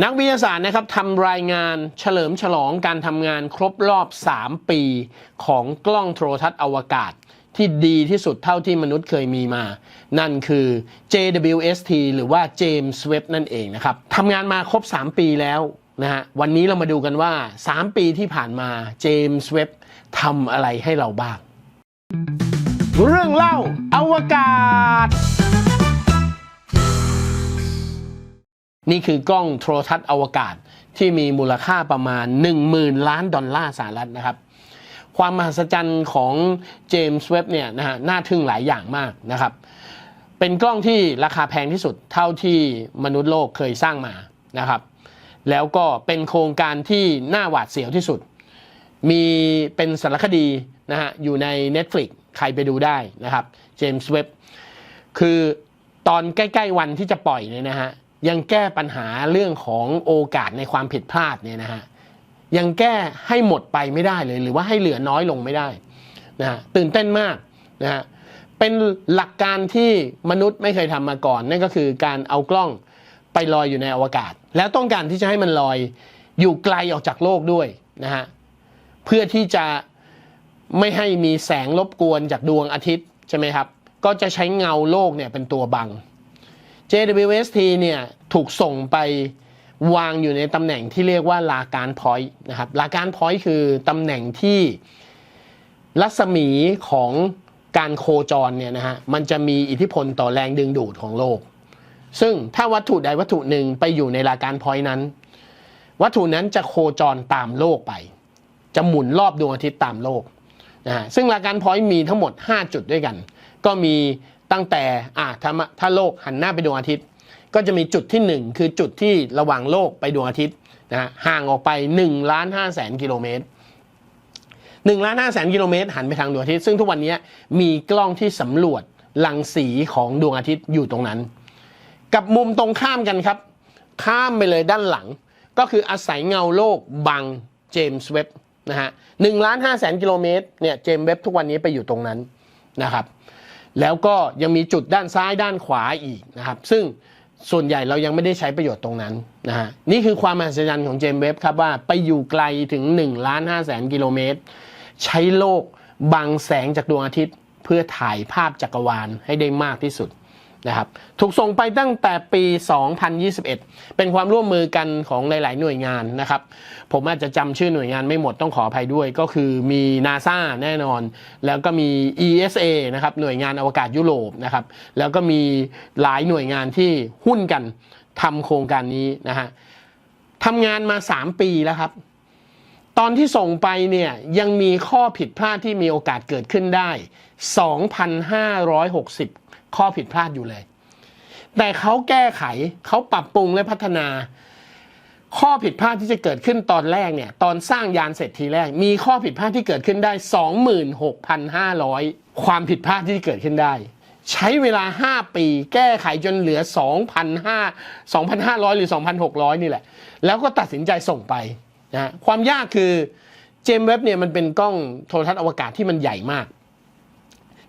นักวิทยาศาสตร์นะครับทำรายงานเฉลิมฉลองการทำงานครบรอบ 3 ปี ของกล้องโทรทัศน์อวกาศ ที่ดีที่สุดเท่าที่มนุษย์เคยมีมา นั่นคือ JWST หรือว่า James Webb นั่นเองนะครับทำงานมาครบ 3 ปีแล้วนะฮะวันนี้เรามาดูกันว่า 3 ปีที่ผ่านมา James Webb ทำอะไรให้เราบ้าง เรื่องเล่าอวกาศ นี่คือกล้องโทรทัศน์อวกาศที่มีมูลค่าประมาณ 10,000 ล้านดอลลาร์สหรัฐนะครับ ความมหัศจรรย์ของเจมส์เว็บเนี่ยนะฮะน่าทึ่งหลายอย่างมากนะครับ เป็นกล้องที่ราคาแพงที่สุดเท่าที่มนุษย์โลกเคยสร้างมานะครับ แล้วก็เป็นโครงการที่น่าหวาดเสียวที่สุด มีเป็นสารคดีนะฮะอยู่ใน Netflix ใครไปดูได้นะครับเจมส์เว็บคือตอนใกล้ ๆ วันที่จะปล่อยเนี่ยนะฮะ ยังแก้ปัญหาเรื่องของโอกาสในความผิดพลาดเนี่ยนะฮะยังแก้ให้หมดไปไม่ได้เลย หรือว่าให้เหลือน้อยลงไม่ได้นะฮะตื่นเต้นมากนะฮะเป็นหลักการที่มนุษย์ไม่เคยทำมาก่อน นั่นก็คือการเอากล้องไปลอยอยู่ในอวกาศ แล้วต้องการที่จะให้มันลอยอยู่ไกลออกจากโลกด้วยนะฮะเพื่อที่จะไม่ให้มีแสงรบกวนจากดวงอาทิตย์ใช่ไหมครับ ก็จะใช้เงาโลกเนี่ยเป็นตัวบัง JWST เนี่ยถูกส่งไปวางอยู่ในตำแหน่งที่เรียกว่าลาการพอยต์นะครับลาการพอยต์คือตำแหน่งที่รัศมีของการโคจรเนี่ยนะฮะมันจะมีอิทธิพลต่อแรงดึงดูดของโลก ซึ่งถ้าวัตถุใดวัตถุหนึ่งไปอยู่ในลาการพอยต์นั้น วัตถุนั้นจะโคจรตามโลกไป จะหมุนรอบดวงอาทิตย์ตามโลกนะฮะซึ่งหลักการพอยต์มีทั้งหมด 5 จุดด้วยกัน ก็มี ตั้งแต่อ่าถ้าถ้าโลกหันหน้าไปดวงอาทิตย์ ก็จะมีจุดที่ 1 คือจุดที่ระหว่างโลกไปดวงอาทิตย์นะฮะห่างออกไป1ล้าน5แสนกิโลเมตร1ล้าน5แสนกิโลเมตรหันไปทางดวงอาทิตย์ซึ่งทุกวันนี้มีกล้องที่สำรวจรังสีของดวงอาทิตย์อยู่ตรงนั้น กับมุมตรงข้ามกันครับ ข้ามไปเลยด้านหลัง ก็คืออาศัยเงาโลกบังเจมส์เว็บนะฮะหนึ่งล้านห้าแสนกิโลเมตรเนี่ยเจมส์เว็บทุกวันนี้ไปอยู่ตรงนั้นนะครับ แล้วก็ยังมีจุดด้านซ้ายด้านขวาอีกนะครับ ซึ่งส่วนใหญ่เรายังไม่ได้ใช้ประโยชน์ตรงนั้นนะฮะนี่คือความมหัศจรรย์ของเจมส์เว็บครับว่าไปอยู่ไกลถึง1ล้าน5แสนกิโลเมตร ใช้โลกบังแสงจากดวงอาทิตย์ เพื่อถ่ายภาพจักรวาลให้ได้มากที่สุด นะครับถูกส่งไปตั้งแต่ปี 2021 เป็นความร่วมมือกันของหลาย ๆ หน่วยงานนะครับ ผมอาจจะจำชื่อหน่วยงานไม่หมดต้องขออภัยด้วย ก็คือมี NASA แน่นอน แล้วก็มี ESA นะครับหน่วยงานอวกาศยุโรปนะครับ แล้วก็มีหลายหน่วยงานที่หุ้นกันทำโครงการนี้นะฮะทำงานมา 3 ปีแล้วครับ ตอนที่ส่งไปเนี่ยยังมีข้อผิดพลาดที่มีโอกาสเกิดขึ้นได้ 2,560 ข้อผิดพลาดอยู่เลย แต่เขาแก้ไขเขาปรับปรุงและพัฒนา ข้อผิดพลาดที่จะเกิดขึ้นตอนแรกเนี่ย ตอนสร้างยานเสร็จทีแรก มีข้อผิดพลาดที่เกิดขึ้นได้ 26,500 ความผิดพลาดที่เกิดขึ้นได้ ใช้เวลา 5 ปีแก้ไขจนเหลือ 2,500 2,500 หรือ 2,600 นี่แหละ แล้วก็ตัดสินใจส่งไปนะความยากคือเจมเว็บเนี่ยมันเป็นกล้องโทรทัศน์อวกาศที่มันใหญ่มาก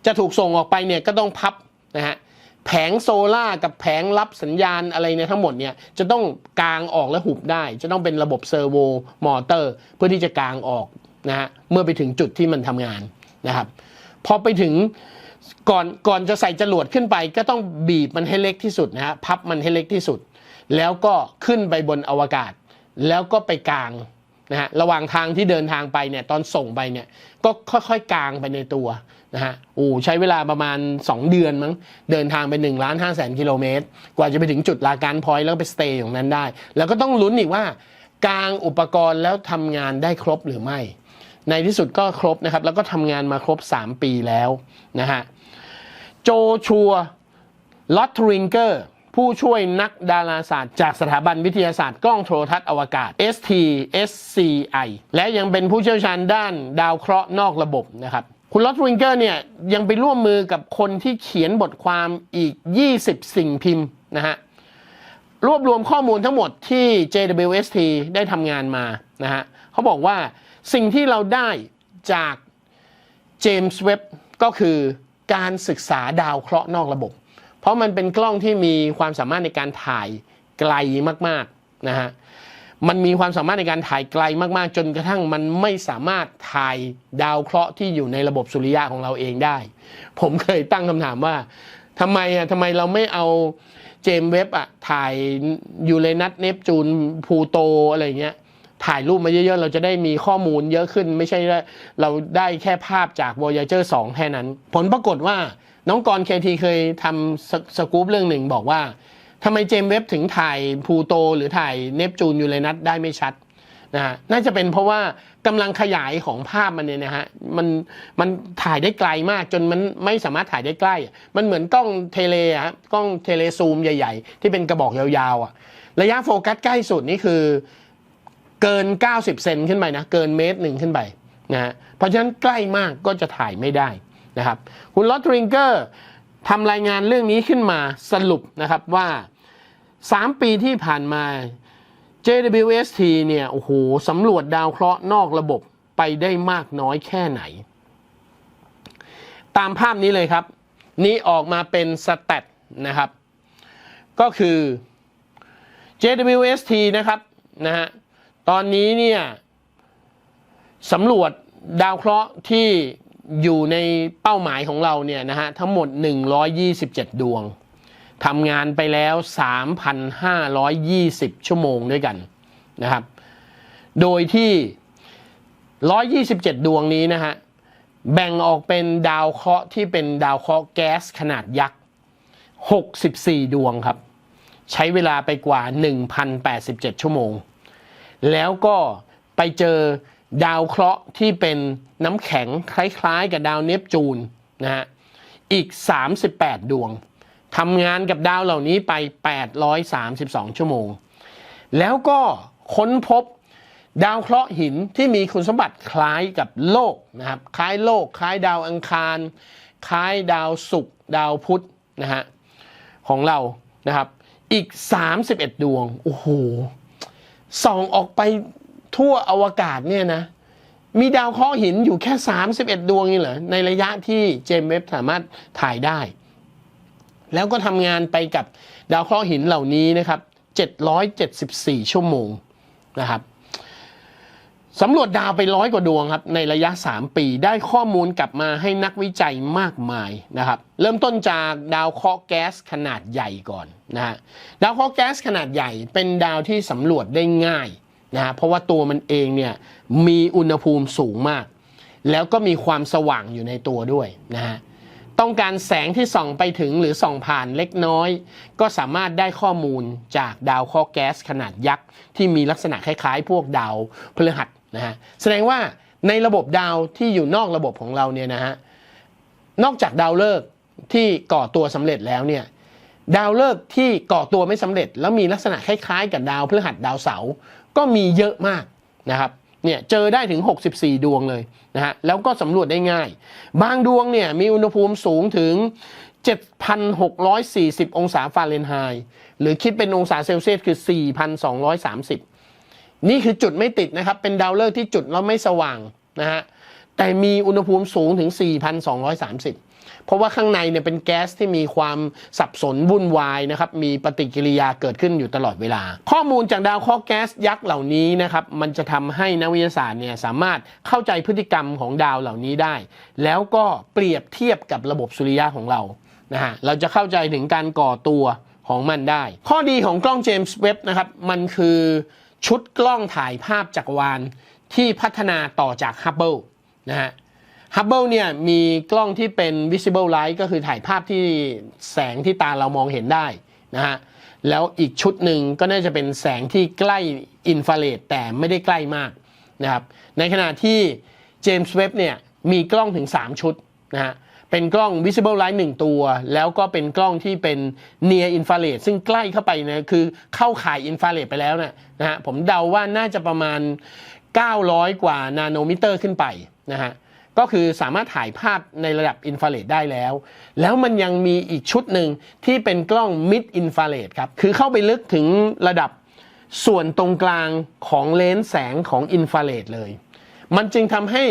จะถูกส่งออกไปเนี่ยก็ต้องพับ นะฮะแผงโซล่ากับแผงรับสัญญาณอะไรเนี่ยทั้งหมดเนี่ยจะต้องกางออกและหุบได้ จะต้องเป็นระบบเซอร์โวมอเตอร์ เพื่อที่จะกางออกนะฮะเมื่อไปถึงจุดที่มันทำงานนะครับพอไปถึงก่อนก่อนจะใส่จรวดขึ้นไป ก็ต้องบีบมันให้เล็กที่สุดนะฮะพับมันให้เล็กที่สุด แล้วก็ขึ้นไปบนอวกาศ แล้วก็ไปกลางนะฮะระหว่างทางที่เดินทางไปเนี่ยตอนส่งไปเนี่ยก็ค่อยๆกลางไปในตัว นะฮะโอ้ใช้เวลาประมาณ 2 เดือนมั้งเดินทางไป1ล้าน5แสนกิโลเมตร กว่าจะไปถึงจุดลาการพอยต์แล้วไปสเตย์ตรงนั้นได้ แล้วก็ต้องลุ้นอีกว่ากลางอุปกรณ์แล้วทำงานได้ครบหรือไม่ ในที่สุดก็ครบนะครับ แล้วก็ทำงานมาครบ 3 ปีแล้วนะฮะโจชัวลอตทริงเกอร์ผู้ช่วยนักดาราศาสตร์ จากสถาบันวิทยาศาสตร์กล้องโทรทัศน์อวกาศ STSCI และยังเป็นผู้เชี่ยวชาญด้านดาวเคราะห์นอกระบบนะครับ คุณลอตริงเกอร์เนี่ยยังไปร่วมมือกับคนที่เขียนบทความอีก 20 สิ่งพิมพ์นะฮะรวบรวมข้อมูลทั้งหมดที่ JWST ได้ทำงานมานะฮะเขาบอกว่าสิ่งที่เราได้จากเจมส์เว็บก็คือการศึกษาดาวเคราะห์นอกระบบ เพราะมันเป็นกล้องที่มีความสามารถในการถ่ายไกลมากๆนะฮะ มันมีความสามารถในการถ่ายไกลมากๆ จนกระทั่งมันไม่สามารถถ่ายดาวเคราะห์ที่อยู่ในระบบสุริยะของเราเองได้ ผมเคยตั้งคำถามว่าทำไมอะทำไมเราไม่เอาเจมส์เว็บอะถ่ายยูเรนัสเนปจูนพูโตอะไรเงี้ยถ่ายรูปมาเยอะๆ เราจะได้มีข้อมูลเยอะขึ้น ไม่ใช่เราได้แค่ภาพจาก Voyager 2 แค่นั้น ผลปรากฏว่าน้องกรเคทีเคยทำสสกู๊ปเรื่องหนึ่งบอกว่า ทำไมเจมเว็บถึงถ่ายพูโตหรือถ่ายเนปจูนยูเรนัสได้ไม่ชัดนะฮะน่าจะเป็นเพราะว่ากำลังขยายของภาพมันเนี่ยนะฮะมันมันถ่ายได้ไกลมากจนมันไม่สามารถถ่ายได้ใกล้ มันเหมือนกล้องเทเลอะฮะกล้องเทเลซูมใหญ่ ๆ ที่เป็นกระบอกยาวๆอะระยะโฟกัสใกล้สุดนี่คือเกิน 90 เซนขึ้นไปนะเกินเมตรหนึ่งขึ้นไปนะฮะเพราะฉะนั้นใกล้มากก็จะถ่ายไม่ได้นะครับคุณลอตริงเกอร์ทำรายงานเรื่องนี้ขึ้นมาสรุปนะครับว่า 3ปีที่ผ่านมา JWST เนี่ยโอ้โหสำรวจดาวเคราะห์นอกระบบไปได้มากน้อยแค่ไหน ตามภาพนี้เลยครับ นี้ออกมาเป็นสแตทนะครับ ก็คือ JWST นะครับนะฮะตอนนี้เนี่ยสำรวจดาวเคราะห์ที่อยู่ในเป้าหมายของเราเนี่ยนะฮะทั้งหมด 127 ดวง ทำงานไปแล้ว 3,520 ชั่วโมงด้วยกันนะครับ โดยที่ 127 ดวงนี้นะฮะ แบ่งออกเป็นดาวเคราะห์ที่เป็นดาวเคราะห์แก๊สขนาดยักษ์ 64 ดวงครับ ใช้เวลาไปกว่า 1,087 ชั่วโมง แล้วก็ไปเจอดาวเคราะห์ที่เป็นน้ำแข็งคล้ายๆ กับดาวเนปจูนนะฮะ อีก 38 ดวง ทำงานกับดาวเหล่านี้ไป 832 ชั่วโมง แล้วก็ค้นพบดาวเคราะห์หินที่มีคุณสมบัติคล้ายกับโลกนะครับ คล้ายโลก คล้ายดาวอังคาร คล้ายดาวศุกร์ดาวพุธนะฮะของเรานะครับ อีก 31 ดวง โอ้โห ส่องออกไปทั่วอวกาศเนี่ยนะ มีดาวเคราะห์หินอยู่แค่ 31 ดวงนี่เหรอ ในระยะที่เจมส์เว็บสามารถถ่ายได้ แล้วก็ทำงานไปกับดาวเคราะห์หินเหล่านี้นะครับ 774 ชั่วโมงนะครับสำรวจดาวไปร้อยกว่าดวงครับในระยะ 3 ปีได้ข้อมูลกลับมาให้นักวิจัยมากมายนะครับ เริ่มต้นจากดาวเคราะห์แก๊สขนาดใหญ่ก่อนนะฮะดาวเคราะห์แก๊สขนาดใหญ่เป็นดาวที่สำรวจได้ง่ายนะฮะเพราะว่าตัวมันเองเนี่ยมีอุณหภูมิสูงมาก แล้วก็มีความสว่างอยู่ในตัวด้วยนะฮะ ต้องการแสงที่ส่องไปถึงหรือส่องผ่านเล็กน้อย ก็สามารถได้ข้อมูลจากดาวเคราะห์แก๊สขนาดยักษ์ ที่มีลักษณะคล้ายๆ พวกดาวพฤหัสนะฮะแสดงว่าในระบบดาวที่อยู่นอกระบบของเราเนี่ยนะฮะนอกจากดาวฤกษ์ที่ก่อตัวสำเร็จแล้วเนี่ยดาวฤกษ์ที่ก่อตัวไม่สำเร็จ แล้วมีลักษณะคล้ายๆ กับดาวพฤหัสดาวเสาร์ก็มีเยอะมากนะครับ เนี่ยเจอได้ถึง 64 ดวงเลยนะฮะแล้วก็สำรวจได้ง่าย บางดวงเนี่ยมีอุณหภูมิสูงถึง 7,640 องศาฟาเรนไฮต์หรือคิดเป็นองศาเซลเซียสคือ 4,230 นี่คือจุดไม่ติดนะครับ เป็นดาวฤกษ์ที่จุดแล้วไม่สว่างนะฮะแต่มีอุณหภูมิสูงถึง 4,230 เพราะว่าข้างในเนี่ยเป็นแก๊สที่มีความสับสนวุ่นวายนะครับ มีปฏิกิริยาเกิดขึ้นอยู่ตลอดเวลา ข้อมูลจากดาวเคราะห์แก๊สยักษ์เหล่านี้นะครับ มันจะทำให้นักวิทยาศาสตร์เนี่ยสามารถเข้าใจพฤติกรรมของดาวเหล่านี้ได้ แล้วก็เปรียบเทียบกับระบบสุริยะของเรา นะฮะ เราจะเข้าใจถึงการก่อตัวของมันได้ ข้อดีของกล้องเจมส์เว็บนะครับ มันคือชุดกล้องถ่ายภาพจักรวาลที่พัฒนาต่อจากฮับเบิลนะฮะ ฮับเบิลเนี่ยมีกล้องที่เป็น visible light ก็คือถ่ายภาพที่แสงที่ตาเรามองเห็นได้นะฮะแล้วอีกชุดหนึ่งก็น่าจะเป็นแสงที่ใกล้อินฟราเรดแต่ไม่ได้ใกล้มากนะครับในขณะที่เจมส์เว็บเนี่ยมีกล้องถึง 3 ชุดนะฮะเป็นกล้อง visible light 1 ตัว แล้วก็เป็นกล้องที่เป็น near infrared ซึ่งใกล้เข้าไปนะคือเข้าข่ายอินฟราเรดไปแล้วนะนะฮะผมเดาว่าน่าจะประมาณ 900 กว่านาโนมิเตอร์ขึ้นไปนะฮะ ก็คือสามารถถ่ายภาพในระดับอินฟราเรดได้แล้ว แล้วมันยังมีอีกชุดหนึ่งที่เป็นกล้องมิดอินฟราเรดครับ คือเข้าไปลึกถึงระดับส่วนตรงกลางของเลนส์แสงของอินฟราเรดเลย มันจึงทำให้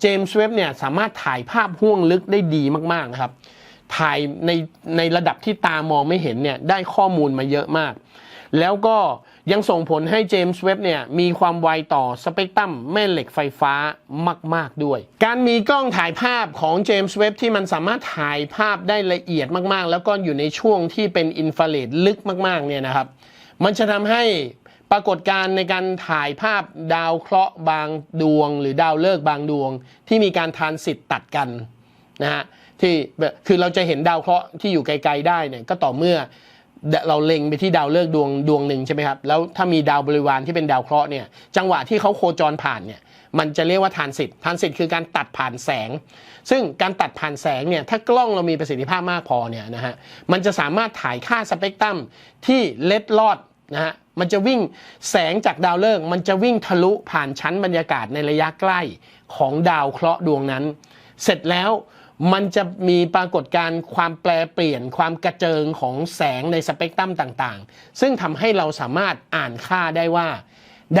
เจมส์เว็บเนี่ยสามารถถ่ายภาพห่วงลึกได้ดีมากๆครับ ถ่ายในในระดับที่ตามองไม่เห็นเนี่ยได้ข้อมูลมาเยอะมาก แล้วก็ยังส่งผลให้เจมส์เว็บเนี่ยมีความไวต่อสเปกตรัมแม่เหล็กไฟฟ้ามาก ๆ ด้วย การมีกล้องถ่ายภาพของเจมส์เว็บที่มันสามารถถ่ายภาพได้ละเอียดมากๆ แล้วก็อยู่ในช่วงที่เป็นอินฟราเรดลึกมาก ๆ เนี่ยนะครับ มันจะทำให้ปรากฏการณ์ในการถ่ายภาพดาวเคราะห์บางดวง หรือดาวฤกษ์บางดวง ที่มีการทานสิตตัดกันนะฮะที่คือเราจะเห็นดาวเคราะห์ที่อยู่ไกล ๆ ได้เนี่ยก็ต่อเมื่อ เราเล็งไปที่ดาวฤกษ์ดวงดวงหนึ่งใช่ไหมครับแล้วถ้ามีดาวบริวารที่เป็นดาวเคราะห์เนี่ยจังหวะที่เขาโคจรผ่านเนี่ยมันจะเรียกว่าทานสิตทานสิตคือการตัดผ่านแสง ซึ่งการตัดผ่านแสงเนี่ยถ้ากล้องเรามีประสิทธิภาพมากพอเนี่ยนะฮะมันจะสามารถถ่ายค่าสเปกตรัมที่เล็ดลอดนะฮะมันจะวิ่งแสงจากดาวฤกษ์มันจะวิ่งทะลุผ่านชั้นบรรยากาศในระยะใกล้ของดาวเคราะห์ดวงนั้น เสร็จแล้ว มันจะมีปรากฏการณ์ความแปลเปลี่ยนความกระเจิงของแสงในสเปกตรัมต่างๆ ซึ่งทำให้เราสามารถอ่านค่าได้ว่า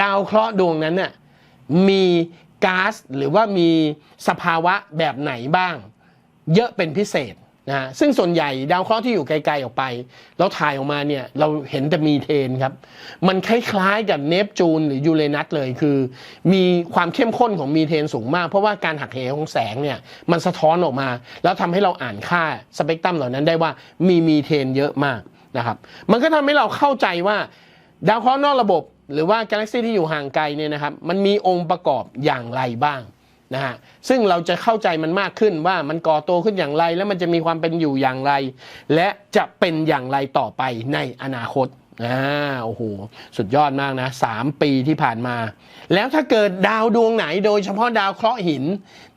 ดาวเคราะห์ดวงนั้นน่ะมีก๊าซหรือว่ามีสภาวะแบบไหนบ้าง เยอะเป็นพิเศษ นะฮะซึ่งส่วนใหญ่ดาวเคราะห์ที่อยู่ไกลๆออกไป แล้วถ่ายออกมาเนี่ยเราเห็นแต่มีเทนครับ มันคล้ายๆกับเนปจูนหรือยูเรนัสเลยคือ มีความเข้มข้นของมีเทนสูงมาก เพราะว่าการหักเหของแสงเนี่ยมันสะท้อนออกมา แล้วทำให้เราอ่านค่าสเปกตรัมเหล่านั้นได้ว่ามีมีเทนเยอะมากนะครับมันก็ทำให้เราเข้าใจว่าดาวเคราะห์นอกระบบ หรือว่ากาแล็กซีที่อยู่ห่างไกลเนี่ยนะครับมันมีองค์ประกอบอย่างไรบ้าง นะฮะซึ่งเราจะเข้าใจมันมากขึ้นว่ามันก่อโตขึ้นอย่างไร แล้วมันจะมีความเป็นอยู่อย่างไร และจะเป็นอย่างไรต่อไปในอนาคตอ่าโอ้โหสุดยอดมากนะสามปีที่ผ่านมา แล้วถ้าเกิดดาวดวงไหนโดยเฉพาะดาวเคราะห์หิน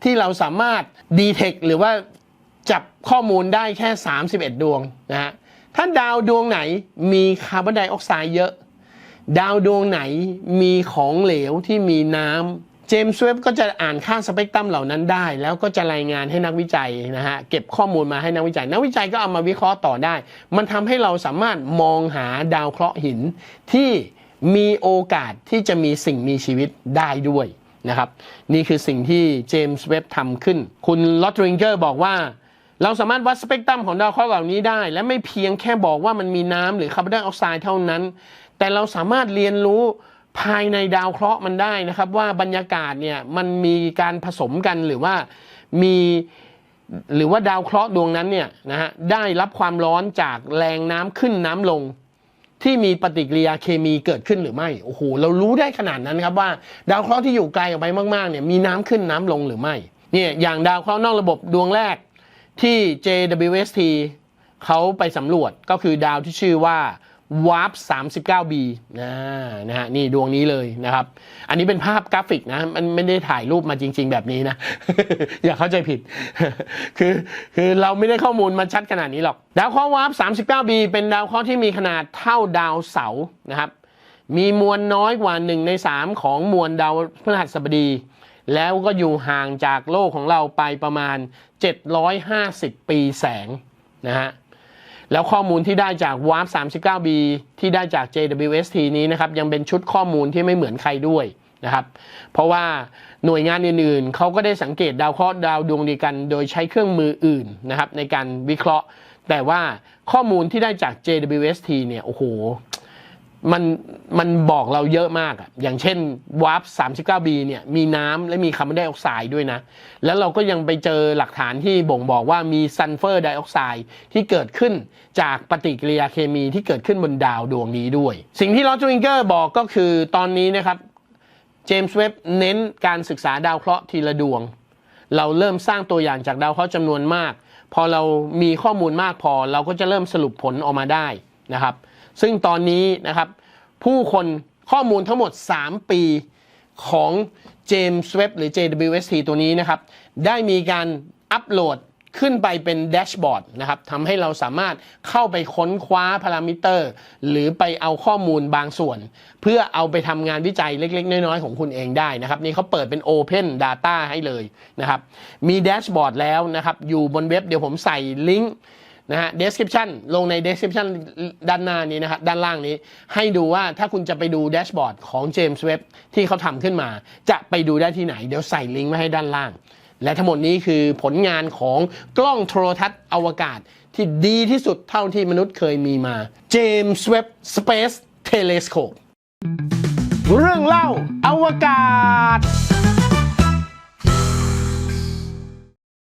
ที่เราสามารถดีเทคหรือว่าจับข้อมูลได้แค่ 31 ดวงนะฮะถ้าดาวดวงไหนมีคาร์บอนไดออกไซด์เยอะ ดาวดวงไหนมีของเหลวที่มีน้ำ จมส์เว็บก็จะอ่านค่าสเปกตรัมเหล่านั้นได้ แล้วก็จะรายงานให้นักวิจัยนะฮะเก็บข้อมูลมาให้นักวิจัย นักวิจัยก็เอามาวิเคราะห์ต่อได้ มันทำให้เราสามารถมองหาดาวเคราะห์หินที่มีโอกาสที่จะมีสิ่งมีชีวิตได้ด้วยนะครับ นี่คือสิ่งที่เจมส์เว็บทำขึ้น คุณลอตริงเกอร์บอกว่า เราสามารถวัดสเปกตรัมของดาวเคราะห์เหล่านี้ได้ และไม่เพียงแค่บอกว่ามันมีน้ำหรือคาร์บอนไดออกไซด์เท่านั้น แต่เราสามารถเรียนรู้ ภายในดาวเคราะห์มันได้นะครับว่าบรรยากาศเนี่ยมันมีการผสมกันหรือว่ามีหรือว่าดาวเคราะห์ดวงนั้นเนี่ยนะฮะได้รับความร้อนจากแรงน้ำขึ้นน้ำลง ที่มีปฏิกิริยาเคมีเกิดขึ้นหรือไม่โอ้โหเรารู้ได้ขนาดนั้นครับว่า ดาวเคราะห์ที่อยู่ไกลออกไปมากๆเนี่ยมีน้ำขึ้นน้ำลงหรือไม่เนี่ยอย่างดาวเคราะห์นอกระบบดวงแรกที่ JWST เขาไปสำรวจก็คือดาวที่ชื่อว่า WARP 39b นะนะฮะนี่ดวงนี้เลยนะครับ อันนี้เป็นภาพกราฟิกนะ มันไม่ได้ถ่ายรูปมาจริง ๆ แบบนี้นะ อย่าเข้าใจผิด คือคือเราไม่ได้ข้อมูลมาชัดขนาดนี้หรอก ดาวเคราะห์ WARP 39b เป็นดาวเคราะห์ที่มีขนาดเท่าดาวเสาร์นะครับ มีมวลน้อยกว่า 1 ใน 3 ของมวลดาวพฤหัสบดี แล้วก็อยู่ห่างจากโลกของเราไปประมาณ 750 ปีแสงนะฮะ แล้วข้อมูลที่ได้จาก WARP 39b ที่ได้จาก JWST นี้นะครับยังเป็นชุดข้อมูลที่ไม่เหมือนใครด้วยนะครับ เพราะว่าหน่วยงานอื่นๆเขาก็ได้สังเกตดาวเคราะห์ดาวดวงเดียวกัน โดยใช้เครื่องมืออื่นนะครับในการวิเคราะห์ แต่ว่าข้อมูลที่ได้จาก JWST เนี่ยโอ้โห มันมันบอกเราเยอะมากอะอย่างเช่นวาร์ป 39b เนี่ยมีน้ำและมีคาร์บอนไดออกไซด์ด้วยนะ แล้วเราก็ยังไปเจอหลักฐานที่บ่งบอกว่ามีซัลเฟอร์ไดออกไซด์ที่เกิดขึ้นจากปฏิกิริยาเคมีที่เกิดขึ้นบนดาวดวงนี้ด้วย สิ่งที่ลอตวิงเกอร์บอกก็คือตอนนี้นะครับเจมส์เว็บเน้นการศึกษาดาวเคราะห์ทีละดวง เราเริ่มสร้างตัวอย่างจากดาวเคราะห์จำนวนมาก พอเรามีข้อมูลมากพอเราก็จะเริ่มสรุปผลออกมาได้นะครับ ซึ่งตอนนี้นะครับผู้คนข้อมูลทั้งหมด 3 ปีของเจมส์เว็บหรือ JWST ตัวนี้นะครับ ได้มีการอัปโหลดขึ้นไปเป็นแดชบอร์ดนะครับทำให้เราสามารถเข้าไปค้นคว้าพารามิเตอร์ หรือไปเอาข้อมูลบางส่วน เพื่อเอาไปทำงานวิจัยเล็ก ๆ น้อย ๆ ของคุณเองได้นะครับ นี่เขาเปิดเป็น Open Data ให้เลยนะครับ มีแดชบอร์ดแล้วนะครับ อยู่บนเว็บเดี๋ยวผมใส่ลิงก์ นะฮะ description ลงใน description ด้านหน้านี้นะครับด้านล่างนี้ ให้ดูว่าถ้าคุณจะไปดูแดชบอร์ดของ James Webb ที่เขาทำขึ้นมา จะไปดูได้ที่ไหน เดี๋ยวใส่ลิงก์ไว้ให้ด้านล่าง และทั้งหมดนี้คือผลงานของกล้องโทรทัศน์อวกาศ ที่ดีที่สุดเท่าที่มนุษย์เคยมีมา James Webb Space Telescope เรื่องเล่าอวกาศ